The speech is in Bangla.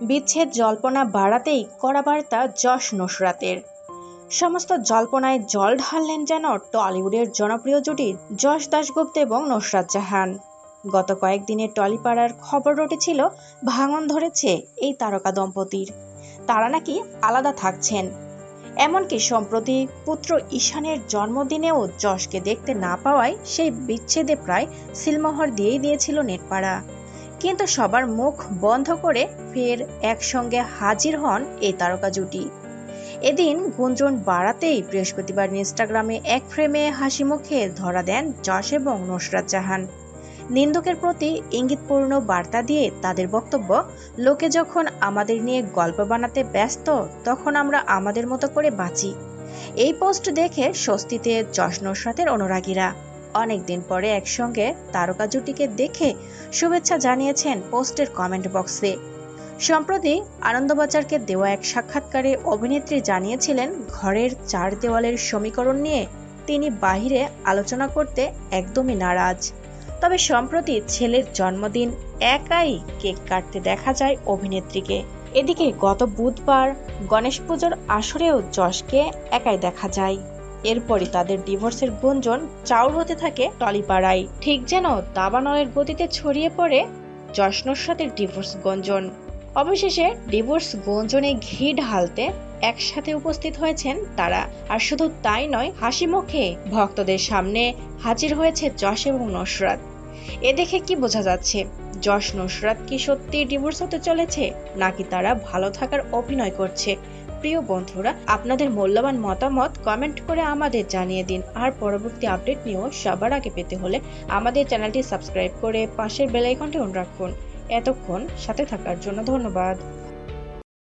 বিচ্ছেদ জল্পনা বাড়াতেই কড়া বার্তা যশ নুসরাতের। সমস্ত জল্পনায় জল ঢাললেন যেন টলিউডের জনপ্রিয় জুটি যশ দাশগুপ্ত এবং নুসরাত জাহান। গত কয়েকদিনে টলিপাড়ার খবর রটেছিল, ভাঙন ধরেছে এই তারকা দম্পতির। তারা নাকি আলাদা থাকছেন। এমনকি সম্প্রতি পুত্র ঈশানের জন্মদিনেও যশকে দেখতে না পাওয়ায় সেই বিচ্ছেদে প্রায় সিলমোহর দিয়েই দিয়েছিল নেটপাড়া। কিন্তু সবার মুখ বন্ধ করে ফের একসঙ্গে হাজির হন এই তারকা জুটি। এদিন গুঞ্জন বাড়াতেই বৃহস্পতিবার ইনস্টাগ্রামে এক ফ্রেমে হাসি মুখে ধরা দেন যশ এবং নুসরাত জাহান। নিন্দকের প্রতি ইঙ্গিতপূর্ণ বার্তা দিয়ে তাদের বক্তব্য, লোকে যখন আমাদের নিয়ে গল্প বানাতে ব্যস্ত, তখন আমরা আমাদের মতো করে বাঁচি। এই পোস্ট দেখে স্বস্তিতে যশ নুসরাতের অনুরাগীরা। অনেকদিন পরে একসঙ্গে তারকা জুটিকে দেখে শুভেচ্ছা জানিয়েছেন পোস্টের কমেন্ট বক্সে। সম্প্রতি আনন্দবাজারকে দেওয়া এক সাক্ষাৎকারে অভিনেত্রী জানিয়েছিলেন, ঘরের চার দেওয়ালের সমীকরণ নিয়ে তিনি বাহিরে আলোচনা করতে একদমই নারাজ। তবে সম্প্রতি ছেলের জন্মদিন একাই কেক কাটতে দেখা যায় অভিনেত্রীকে। এদিকে গত বুধবার গণেশ পুজোর আসরেও যশকে একাই দেখা যায়। এরপরই তাদের ডিভোর্সের গুঞ্জন চাউর হতে থাকে টলিপাড়ায়। ঠিক যেন দাবানলের গতিতে ছড়িয়ে পড়ে যশ নুসরাতের ডিভোর্স গুঞ্জন। অবশেষে ডিভোর্স গুঞ্জনে ঘি ঢালতে একসাথে উপস্থিত হয়েছেন তারা। আর শুধু তাই নয়, হাসি মুখে ভক্তদের সামনে হাজির হয়েছে যশ এবং নসরাত। এ দেখে কি বোঝা যাচ্ছে যশ নসরাত কি সত্যি ডিভোর্স হতে চলেছে, নাকি তারা ভালো থাকার অভিনয় করছে? প্রিয় বন্ধুরা, আপনাদের মূল্যবান মতামত কমেন্ট করে আমাদের জানিয়ে দিন। আর পরবর্তী আপডেট নিয়েও সবার আগে পেতে হলে আমাদের চ্যানেলটি সাবস্ক্রাইব করে পাশের বেলাইকনটি অন রাখুন। এতক্ষণ সাথে থাকার জন্য ধন্যবাদ।